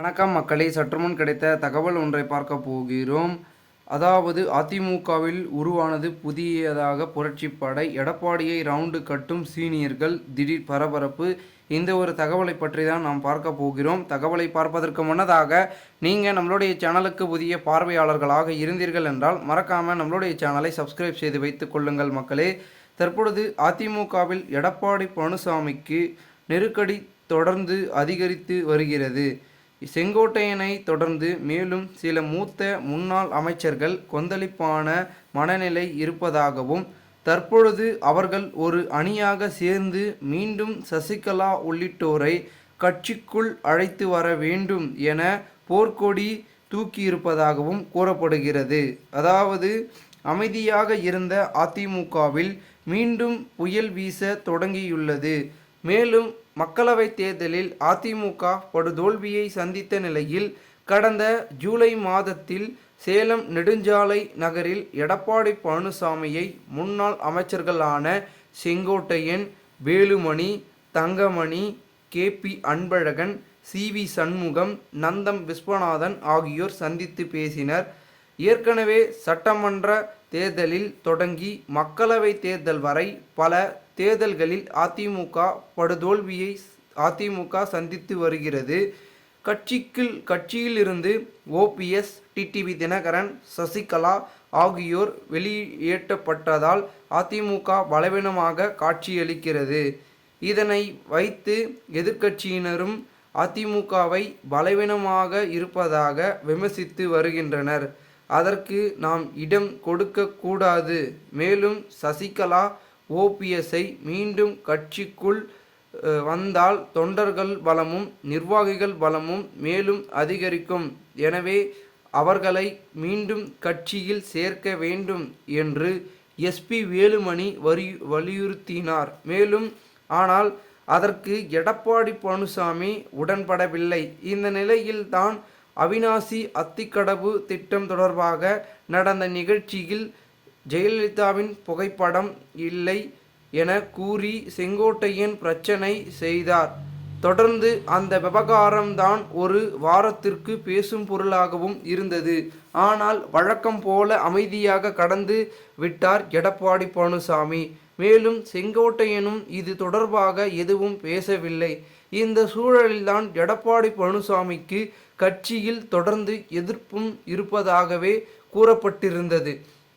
வணக்கம் மக்களே சற்றுமுன் கிடைத்த தகவல் ஒன்றை பார்க்க போகிறோம். அதாவது அதிமுகவில் உருவானது புதியதாக புரட்சிப்படை எடப்பாடியை ரவுண்டு கட்டும் சீனியர்கள் திடீர் பரபரப்பு. இந்த ஒரு தகவலை பற்றி தான் நாம் பார்க்க போகிறோம். தகவலை பார்ப்பதற்கு முன்னதாக நீங்கள் நம்மளுடைய சேனலுக்கு புதிய பார்வையாளர்களாக இருந்தீர்கள் என்றால் மறக்காமல் நம்மளுடைய சேனலை சப்ஸ்கிரைப் செய்து வைத்துக் கொள்ளுங்கள் மக்களே. தற்பொழுது அதிமுகவில் எடப்பாடி பழனிசாமிக்கு நெருக்கடி தொடர்ந்து அதிகரித்து வருகிறது. செங்கோட்டையனை தொடர்ந்து மேலும் சில மூத்த முன்னாள் அமைச்சர்கள் கொந்தளிப்பான மனநிலை இருப்பதாகவும் தற்பொழுது அவர்கள் ஒரு அணியாக சேர்ந்து மீண்டும் சசிகலா உள்ளிட்டோரை கட்சிக்குள் அழைத்து வர வேண்டும் என போர்க்கொடி தூக்கியிருப்பதாகவும் கூறப்படுகிறது. அதாவது அமைதியாக இருந்த அதிமுகவில் மீண்டும் புயல் வீச தொடங்கியுள்ளது. மேலும் மக்களவைத் தேர்தலில் அதிமுக படுதோல்வியை சந்தித்த நிலையில் கடந்த ஜூலை மாதத்தில் சேலம் நெடுஞ்சாலை நகரில் எடப்பாடி பழனிசாமியை முன்னாள் அமைச்சர்களான Sengottaiyan Velumani Thangamani K P Anbalagan C V Shanmugam Natham Viswanathan ஆகியோர் சந்தித்து பேசினர். ஏற்கனவே சட்டமன்ற தேர்தலில் தொடங்கி மக்களவை தேர்தல் வரை பல தேர்தல்களில் அதிமுக படுதோல்வியை அதிமுக சந்தித்து வருகிறது. கட்சிக்குள் கட்சியிலிருந்து ஓபிஎஸ் டிடிவி தினகரன் சசிகலா ஆகியோர் வெளியேற்றப்பட்டதால் அதிமுக பலவீனமாக காட்சியளிக்கிறது. இதனை வைத்து எதிர்க்கட்சியினரும் அதிமுகவை பலவீனமாக இருப்பதாக விமர்சித்து வருகின்றனர். அதற்கு நாம் இடம் கொடுக்கக்கூடாது மேலும் சசிகலா ஓபிஎஸ்ஐ மீண்டும் கட்சிக்குள் வந்தால் தொண்டர்கள் பலமும் நிர்வாகிகள் பலமும் மேலும் அதிகரிக்கும். எனவே அவர்களை மீண்டும் கட்சியில் சேர்க்க வேண்டும் என்று எஸ்பி வேலுமணி வரி வலியுறுத்தினார். மேலும் ஆனால் அதற்கு எடப்பாடி பழனிசாமி உடன்படவில்லை. இந்த நிலையில்தான் அவினாசி அத்திக்கடவு திட்டம் தொடர்பாக நடந்த நிகழ்ச்சியில் ஜெயலலிதாவின் புகைப்படம் இல்லை என கூறி செங்கோட்டையன் பிரச்சனை செய்தார். தொடர்ந்து அந்த விவகாரம்தான் ஒரு வாரத்திற்கு பேசும் பொருளாகவும் இருந்தது. ஆனால் வழக்கம் போல அமைதியாக கடந்து விட்டார் எடப்பாடி பழனிசாமி. மேலும் செங்கோட்டையனும் இது தொடர்பாக எதுவும் பேசவில்லை. இந்த சூழலில்தான் எடப்பாடி பழனிசாமிக்கு கட்சியில் தொடர்ந்து எதிர்ப்பும் இருப்பதாகவே கூறப்பட்டிருந்தது.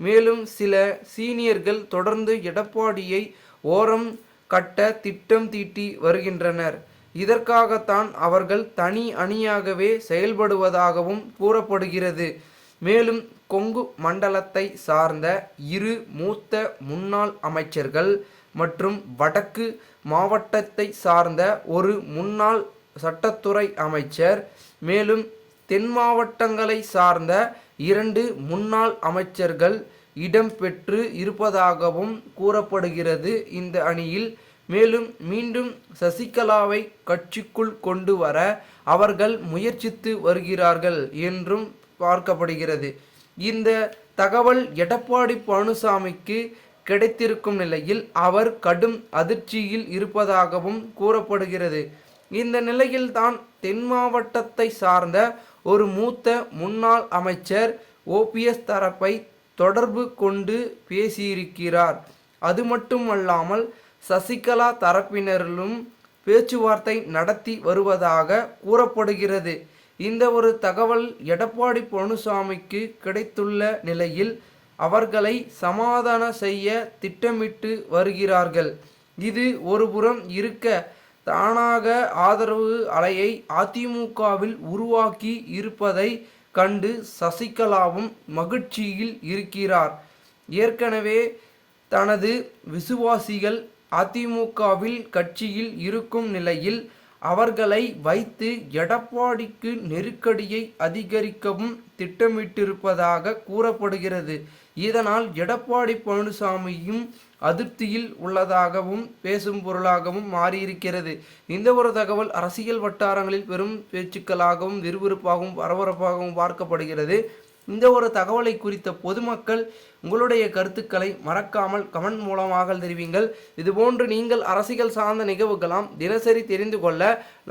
மேலும் சில சீனியர்கள் தொடர்ந்து எடப்பாடியை ஓரம் கட்ட திட்டம் தீட்டி வருகின்றனர். இதற்காகத்தான் அவர்கள் தனி அணியாகவே செயல்படுவதாகவும் கூறப்படுகிறது. மேலும் கொங்கு மண்டலத்தை சார்ந்த இரு மூத்த முன்னாள் அமைச்சர்கள் மற்றும் வடக்கு மாவட்டத்தை சார்ந்த ஒரு முன்னாள் சட்டத்துறை அமைச்சர் மேலும் தென் மாவட்டங்களை சார்ந்த இரண்டு முன்னாள் அமைச்சர்கள் இடம்பெற்று இருப்பதாகவும் கூறப்படுகிறது இந்த அணியில். மேலும் மீண்டும் சசிகலாவை கட்சிக்குள் கொண்டு வர அவர்கள் முயற்சித்து வருகிறார்கள் என்றும் பார்க்கப்படுகிறது. இந்த தகவல் எடப்பாடி பழனிசாமிக்கு கிடைத்திருக்கும் நிலையில் அவர் கடும் அதிர்ச்சியில் இருப்பதாகவும் கூறப்படுகிறது. இந்த நிலையில்தான் தென் மாவட்டத்தை சார்ந்த ஒரு மூத்த முன்னாள் அமைச்சர் ஓபிஎஸ் தரப்பை தொடர்பு கொண்டு பேசியிருக்கிறார். அது மட்டுமல்லாமல் சசிகலா தரப்பினரிலும் பேச்சுவார்த்தை நடத்தி வருவதாக கூறப்படுகிறது. இந்த ஒரு தகவல் எடப்பாடி பழனிசாமிக்கு கிடைத்துள்ள நிலையில் அவர்களை சமாதான செய்ய திட்டமிட்டு வருகிறார்கள். இது ஒருபுறம் இருக்க தானாக ஆதரவு அலையை அதிமுகவில் உருவாக்கி இருப்பதை கண்டு சசிகலாவும் மகிழ்ச்சியில் இருக்கிறார். ஏற்கனவே தனது விசுவாசிகள் அதிமுகவில் கட்சியில் இருக்கும் நிலையில் அவர்களை வைத்து எடப்பாடிக்கு நெருக்கடியை அதிகரிக்கவும் திட்டமிட்டிருப்பதாக கூறப்படுகிறது. இதனால் எடப்பாடி பழனிசாமியும் அதிருப்தியில் உள்ளதாகவும் பேசும் பொருளாகவும் மாறியிருக்கிறது. இந்த ஒரு தகவல் அரசியல் வட்டாரங்களில் பெரும் பேச்சுக்களாகவும் விறுவிறுப்பாகவும் பரபரப்பாகவும் பார்க்கப்படுகிறது. இந்த ஒரு தகவலை குறித்த பொதுமக்கள் உங்களுடைய கருத்துக்களை மறக்காமல் கமெண்ட் மூலமாக தெரிவிங்கள். இதுபோன்று நீங்கள் அரசியல் சார்ந்த நிகழ்வுகளாம் தினசரி தெரிந்து கொள்ள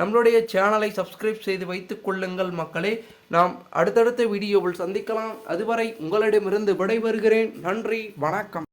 நம்மளுடைய சேனலை சப்ஸ்கிரைப் செய்து வைத்துக் கொள்ளுங்கள் மக்களே. நாம் அடுத்தடுத்த வீடியோவில் சந்திக்கலாம். அதுவரை உங்களிடமிருந்து விடைபெறுகிறேன். நன்றி. வணக்கம்.